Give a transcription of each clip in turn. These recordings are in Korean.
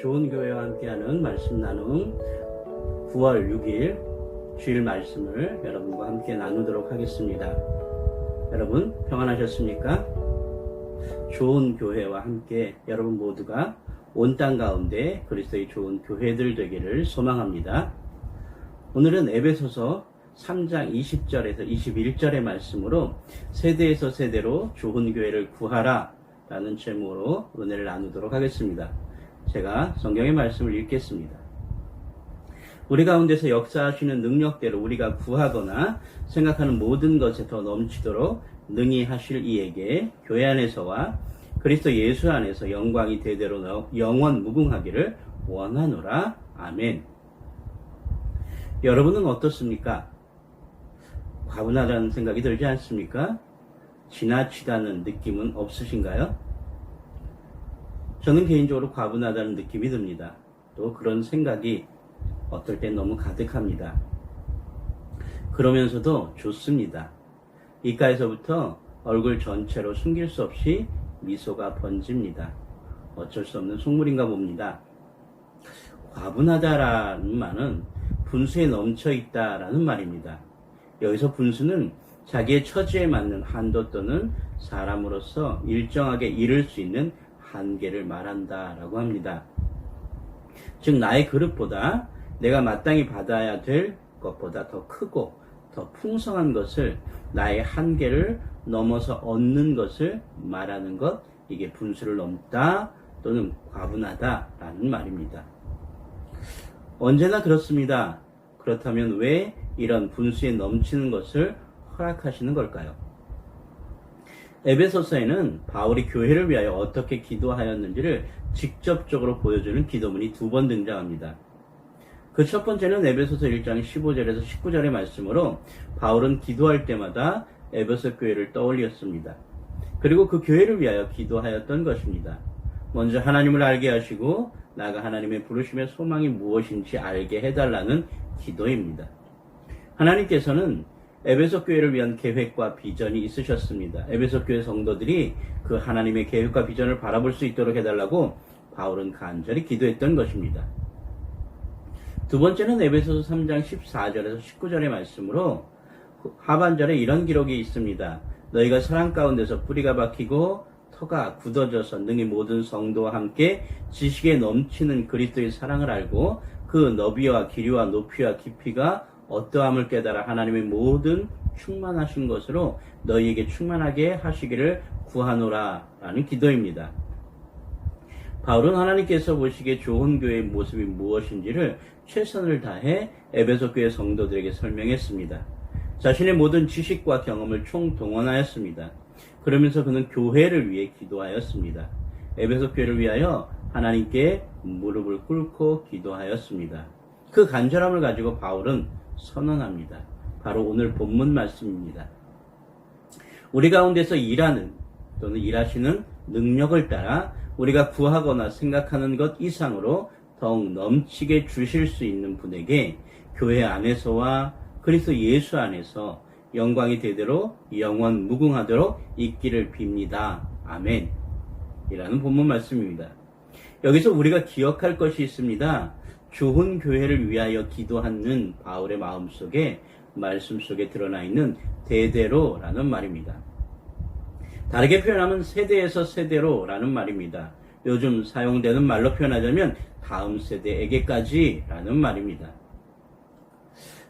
좋은 교회와 함께하는 말씀 나눔 9월 6일 주일 말씀을 여러분과 함께 나누도록 하겠습니다. 여러분 평안하셨습니까? 좋은 교회와 함께 여러분 모두가 온 땅 가운데 그리스도의 좋은 교회들 되기를 소망합니다. 오늘은 에베소서 3장 20절에서 21절의 말씀으로 세대에서 세대로 좋은 교회를 구하라 라는 제목으로 은혜를 나누도록 하겠습니다. 제가 성경의 말씀을 읽겠습니다. 우리 가운데서 역사하시는 능력대로 우리가 구하거나 생각하는 모든 것에 더 넘치도록 능히 하실 이에게 교회 안에서와 그리스도 예수 안에서 영광이 대대로 영원 무궁하기를 원하노라. 아멘. 여러분은 어떻습니까? 과분하다는 생각이 들지 않습니까? 지나치다는 느낌은 없으신가요? 저는 개인적으로 과분하다는 느낌이 듭니다. 또 그런 생각이 어떨 땐 너무 가득합니다. 그러면서도 좋습니다. 이가에서부터 얼굴 전체로 숨길 수 없이 미소가 번집니다. 어쩔 수 없는 속물인가 봅니다. 과분하다라는 말은 분수에 넘쳐 있다라는 말입니다. 여기서 분수는 자기의 처지에 맞는 한도 또는 사람으로서 일정하게 이룰 수 있는 한계를 말한다라고 합니다. 즉 나의 그릇보다 내가 마땅히 받아야 될 것보다 더 크고 더 풍성한 것을 나의 한계를 넘어서 얻는 것을 말하는 것 이게 분수를 넘다 또는 과분하다라는 말입니다. 언제나 그렇습니다. 그렇다면 왜 이런 분수에 넘치는 것을 허락하시는 걸까요? 에베소서에는 바울이 교회를 위하여 어떻게 기도하였는지를 직접적으로 보여주는 기도문이 두 번 등장합니다. 그 첫 번째는 에베소서 1장 15절에서 19절의 말씀으로 바울은 기도할 때마다 에베소 교회를 떠올렸습니다. 그리고 그 교회를 위하여 기도하였던 것입니다. 먼저 하나님을 알게 하시고 나가 하나님의 부르심의 소망이 무엇인지 알게 해달라는 기도입니다. 하나님께서는 에베소 교회를 위한 계획과 비전이 있으셨습니다. 에베소 교회 성도들이 그 하나님의 계획과 비전을 바라볼 수 있도록 해달라고 바울은 간절히 기도했던 것입니다. 두 번째는 에베소서 3장 14절에서 19절의 말씀으로 하반절에 이런 기록이 있습니다. 너희가 사랑 가운데서 뿌리가 박히고 터가 굳어져서 능히 모든 성도와 함께 지식에 넘치는 그리스도의 사랑을 알고 그 너비와 길이와 높이와 깊이가 어떠함을 깨달아 하나님의 모든 충만하신 것으로 너희에게 충만하게 하시기를 구하노라 라는 기도입니다. 바울은 하나님께서 보시기에 좋은 교회의 모습이 무엇인지를 최선을 다해 에베소 교회 성도들에게 설명했습니다. 자신의 모든 지식과 경험을 총동원하였습니다. 그러면서 그는 교회를 위해 기도하였습니다. 에베소 교회를 위하여 하나님께 무릎을 꿇고 기도하였습니다. 그 간절함을 가지고 바울은 선언합니다. 바로 오늘 본문 말씀입니다. 우리 가운데서 일하는 또는 일하시는 능력을 따라 우리가 구하거나 생각하는 것 이상으로 더욱 넘치게 주실 수 있는 분에게 교회 안에서와 그리스도 예수 안에서 영광이 되도록 영원 무궁하도록 있기를 빕니다. 아멘. 이라는 본문 말씀입니다. 여기서 우리가 기억할 것이 있습니다. 좋은 교회를 위하여 기도하는 바울의 마음 속에 말씀 속에 드러나 있는 대대로라는 말입니다. 다르게 표현하면 세대에서 세대로라는 말입니다. 요즘 사용되는 말로 표현하자면 다음 세대에게까지라는 말입니다.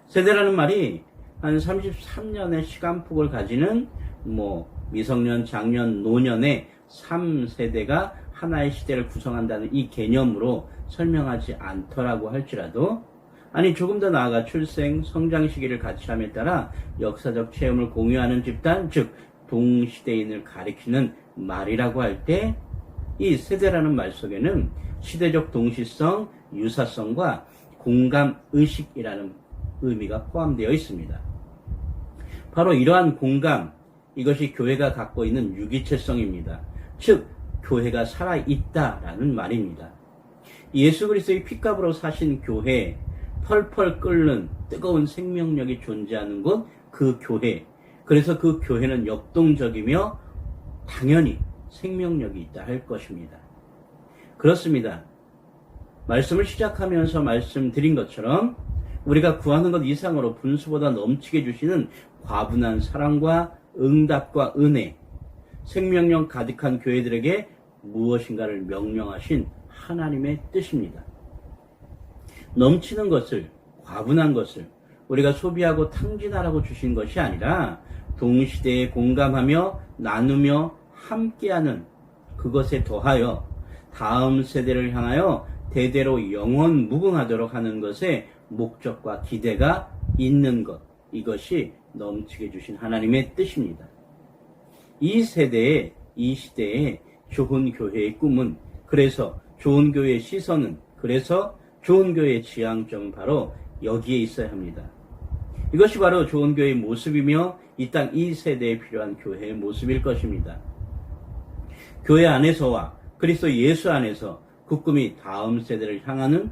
세대라는 말이 한 33년의 시간폭을 가지는 뭐 미성년, 장년, 노년의 3세대가 하나의 시대를 구성한다는 이 개념으로 설명하지 않더라고 할지라도 아니 조금 더 나아가 출생, 성장 시기를 같이 함에 따라 역사적 체험을 공유하는 집단, 즉 동시대인을 가리키는 말이라고 할 때 이 세대라는 말 속에는 시대적 동시성, 유사성과 공감 의식이라는 의미가 포함되어 있습니다. 바로 이러한 공감, 이것이 교회가 갖고 있는 유기체성입니다. 즉, 교회가 살아있다라는 말입니다. 예수 그리스도의 핏값으로 사신 교회, 펄펄 끓는 뜨거운 생명력이 존재하는 곳, 그 교회. 그래서 그 교회는 역동적이며 당연히 생명력이 있다 할 것입니다. 그렇습니다. 말씀을 시작하면서 말씀드린 것처럼 우리가 구하는 것 이상으로 분수보다 넘치게 주시는 과분한 사랑과 응답과 은혜, 생명력 가득한 교회들에게 무엇인가를 명령하신 하나님의 뜻입니다. 넘치는 것을, 과분한 것을 우리가 소비하고 탕진하라고 주신 것이 아니라 동시대에 공감하며 나누며 함께하는 그것에 더하여 다음 세대를 향하여 대대로 영원 무궁하도록 하는 것에 목적과 기대가 있는 것. 이것이 넘치게 주신 하나님의 뜻입니다. 이 세대에, 이 시대에 좋은 교회의 꿈은 그래서 좋은 교회의 시선은 그래서 좋은 교회의 지향점은 바로 여기에 있어야 합니다. 이것이 바로 좋은 교회의 모습이며 이 땅 이 세대에 필요한 교회의 모습일 것입니다. 교회 안에서와 그리스도 예수 안에서 그 꿈이 다음 세대를 향하는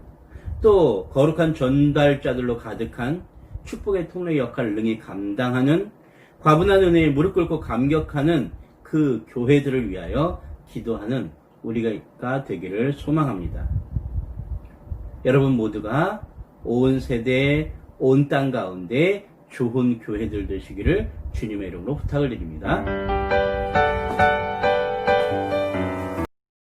또 거룩한 전달자들로 가득한 축복의 통로 역할을 능히 감당하는 과분한 은혜에 무릎 꿇고 감격하는 그 교회들을 위하여 기도하는 우리가 되기를 소망합니다. 여러분 모두가 온 세대, 온 땅 가운데 좋은 교회들 되시기를 주님의 이름으로 부탁을 드립니다.